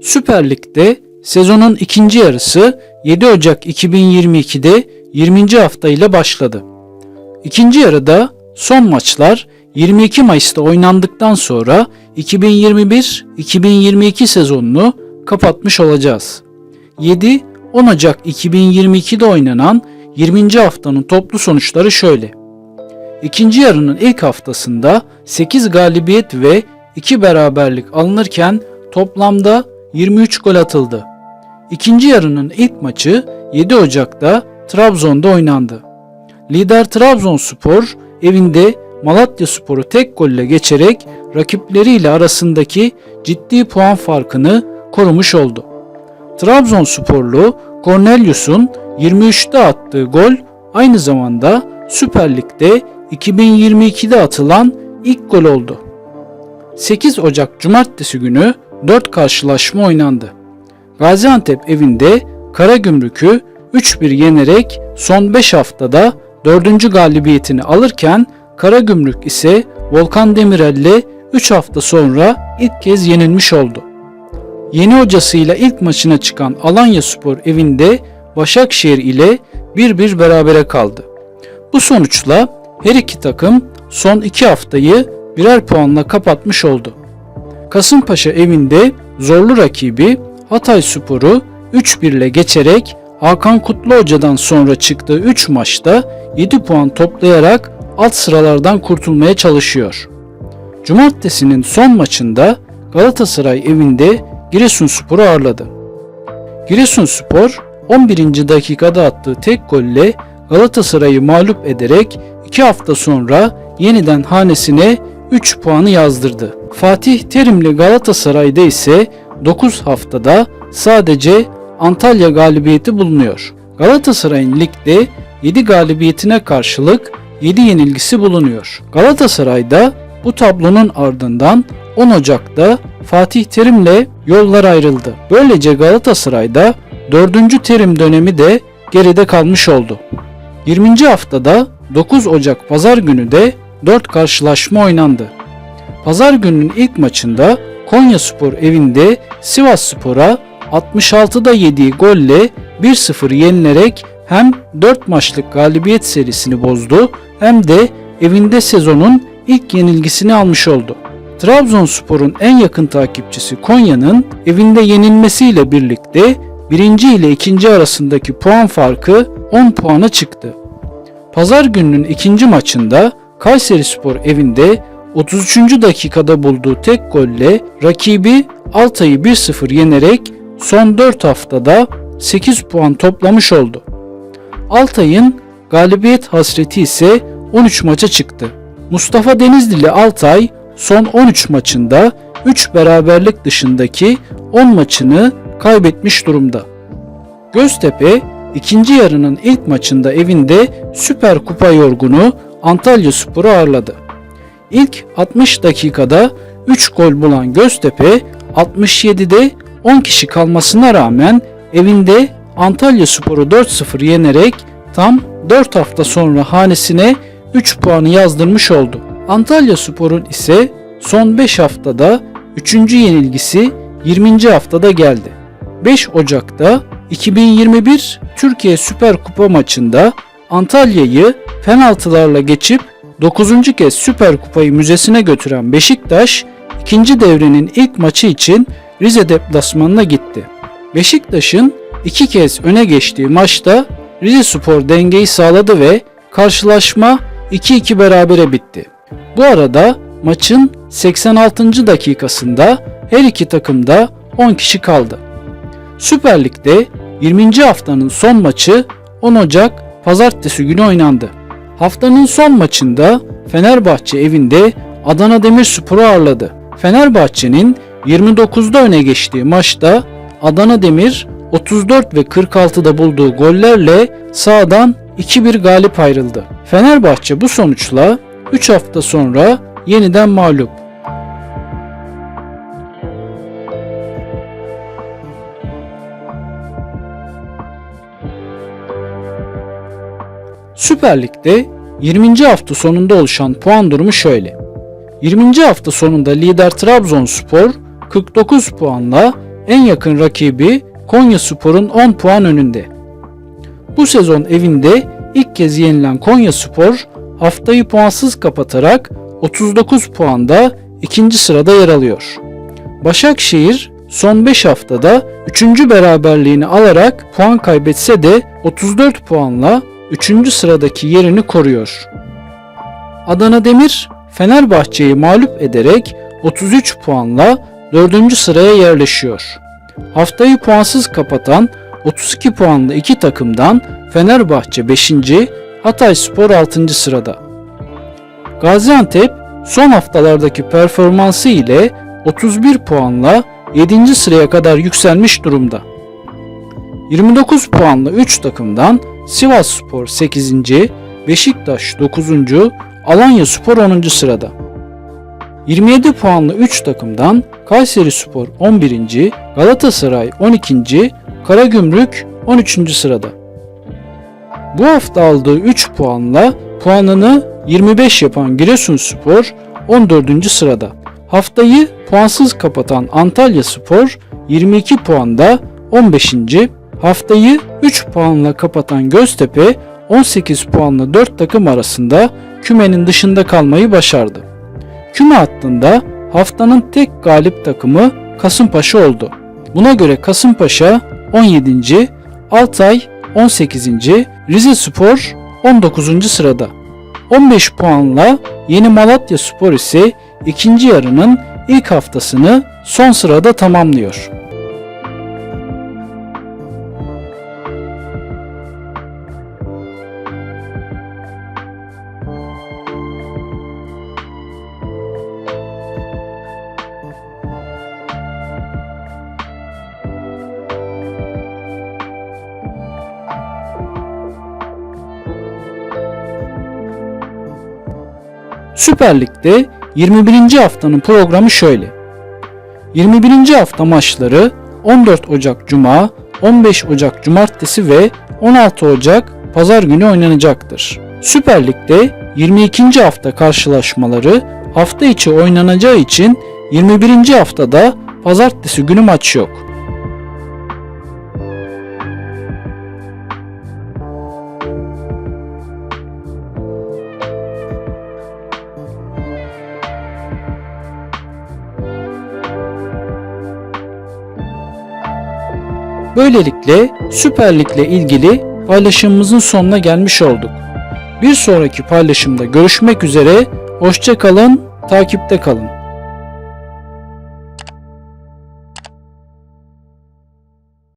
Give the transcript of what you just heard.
Süper Lig'de sezonun ikinci yarısı 7 Ocak 2022'de 20. hafta ile başladı. İkinci yarıda son maçlar 22 Mayıs'ta oynandıktan sonra 2021-2022 sezonunu kapatmış olacağız. 7-10 Ocak 2022'de oynanan 20. haftanın toplu sonuçları şöyle. İkinci yarının ilk haftasında 8 galibiyet ve 2 beraberlik alınırken toplamda 23 gol atıldı. İkinci yarının ilk maçı 7 Ocak'ta Trabzon'da oynandı. Lider Trabzonspor evinde Malatya Spor'u tek golle geçerek rakipleriyle arasındaki ciddi puan farkını korumuş oldu. Trabzonsporlu Cornelius'un 23'te attığı gol aynı zamanda Süper Lig'de 2022'de atılan ilk gol oldu. 8 Ocak Cumartesi günü 4 karşılaşma oynandı. Gaziantep evinde Karagümrük'ü 3-1 yenerek son 5 haftada 4. galibiyetini alırken Karagümrük ise Volkan Demirel'le 3 hafta sonra ilk kez yenilmiş oldu. Yeni hocasıyla ilk maçına çıkan Alanya Spor evinde Başakşehir ile 1-1 berabere kaldı. Bu sonuçla her iki takım son 2 haftayı birer puanla kapatmış oldu. Kasımpaşa evinde zorlu rakibi Hatay Spor'u 3-1 ile geçerek Hakan Kutlu Hoca'dan sonra çıktığı 3 maçta 7 puan toplayarak alt sıralardan kurtulmaya çalışıyor. Cumartesinin son maçında Galatasaray evinde Giresunspor'u ağırladı. Giresunspor 11. dakikada attığı tek golle Galatasaray'ı mağlup ederek 2 hafta sonra yeniden hanesine 3 puanı yazdırdı. Fatih Terimli Galatasaray'da ise 9 haftada sadece Antalya galibiyeti bulunuyor. Galatasaray'ın ligde 7 galibiyetine karşılık 7 yenilgisi bulunuyor. Galatasaray'da bu tablonun ardından 10 Ocak'ta Fatih Terim'le yollar ayrıldı. Böylece Galatasaray'da 4. Terim dönemi de geride kalmış oldu. 20. haftada 9 Ocak pazar günü de 4 karşılaşma oynandı. Pazar gününün ilk maçında Konya Spor evinde Sivas Spor'a 66'da yediği golle 1-0 yenilerek hem 4 maçlık galibiyet serisini bozdu hem de evinde sezonun ilk yenilgisini almış oldu. Trabzonspor'un en yakın takipçisi Konya'nın evinde yenilmesiyle birlikte birinci ile ikinci arasındaki puan farkı 10 puana çıktı. Pazar gününün ikinci maçında Kayseri Spor evinde 33. dakikada bulduğu tek golle rakibi Altay'ı 1-0 yenerek son 4 haftada 8 puan toplamış oldu. Altay'ın galibiyet hasreti ise 13 maça çıktı. Mustafa Denizlili Altay son 13 maçında 3 beraberlik dışındaki 10 maçını kaybetmiş durumda. Göztepe ikinci yarının ilk maçında evinde Süper Kupa yorgunu Antalya Spor'u ağırladı. İlk 60 dakikada 3 gol bulan Göztepe 67'de 10 kişi kalmasına rağmen evinde Antalya Spor'u 4-0 yenerek tam 4 hafta sonra hanesine 3 puanı yazdırmış oldu. Antalya Spor'un ise son 5 haftada 3. yenilgisi 20. haftada geldi. 5 Ocak'ta 2021 Türkiye Süper Kupa maçında Antalya'yı penaltılarla geçip 9. kez Süper Kupayı müzesine götüren Beşiktaş, ikinci devrenin ilk maçı için Rize deplasmanına gitti. Beşiktaş'ın iki kez öne geçtiği maçta Rize Spor dengeyi sağladı ve karşılaşma 2-2 berabere bitti. Bu arada maçın 86. dakikasında her iki takımda 10 kişi kaldı. Süper Lig'de 20. haftanın son maçı 10 Ocak pazartesi günü oynandı. Haftanın son maçında Fenerbahçe evinde Adana Demirspor'u ağırladı. Fenerbahçe'nin 29'da öne geçtiği maçta Adana Demir 34 ve 46'da bulduğu gollerle sahadan 2-1 galip ayrıldı. Fenerbahçe bu sonuçla 3 hafta sonra yeniden mağlup. Süper Lig'de 20. hafta sonunda oluşan puan durumu şöyle. 20. hafta sonunda lider Trabzonspor 49 puanla en yakın rakibi Konya Spor'un 10 puan önünde. Bu sezon evinde ilk kez yenilen Konya Spor haftayı puansız kapatarak 39 puanda ikinci sırada yer alıyor. Başakşehir son 5 haftada 3. beraberliğini alarak puan kaybetse de 34 puanla 3. sıradaki yerini koruyor. Adana Demir Fenerbahçe'yi mağlup ederek 33 puanla 4. sıraya yerleşiyor. Haftayı puansız kapatan 32 puanlı iki takımdan Fenerbahçe 5. Hatay Spor 6. sırada. Gaziantep son haftalardaki performansı ile 31 puanla 7. sıraya kadar yükselmiş durumda. 29 puanlı 3 takımdan Sivas Spor 8. Beşiktaş 9. Alanya Spor 10. sırada. 27 puanlı 3 takımdan Kayseri Spor 11. Galatasaray 12. Karagümrük 13. sırada. Bu hafta aldığı 3 puanla puanını 25 yapan Giresunspor 14. sırada. Haftayı puansız kapatan Antalya Spor 22 puanda 15. Haftayı 3 puanla kapatan Göztepe 18 puanla 4 takım arasında kümenin dışında kalmayı başardı. Küme hattında haftanın tek galip takımı Kasımpaşa oldu. Buna göre Kasımpaşa 17. Altay 18. Rize Spor 19. sırada. 15 puanla Yeni Malatya Spor ise ikinci yarının ilk haftasını son sırada tamamlıyor. Süper Lig'de 21. haftanın programı şöyle. 21. hafta maçları 14 Ocak Cuma, 15 Ocak Cumartesi ve 16 Ocak Pazar günü oynanacaktır. Süper Lig'de 22. hafta karşılaşmaları hafta içi oynanacağı için 21. haftada Pazartesi günü maç yok. Böylelikle Süper Lig'le ilgili paylaşımımızın sonuna gelmiş olduk. Bir sonraki paylaşımda görüşmek üzere, hoşça kalın, takipte kalın.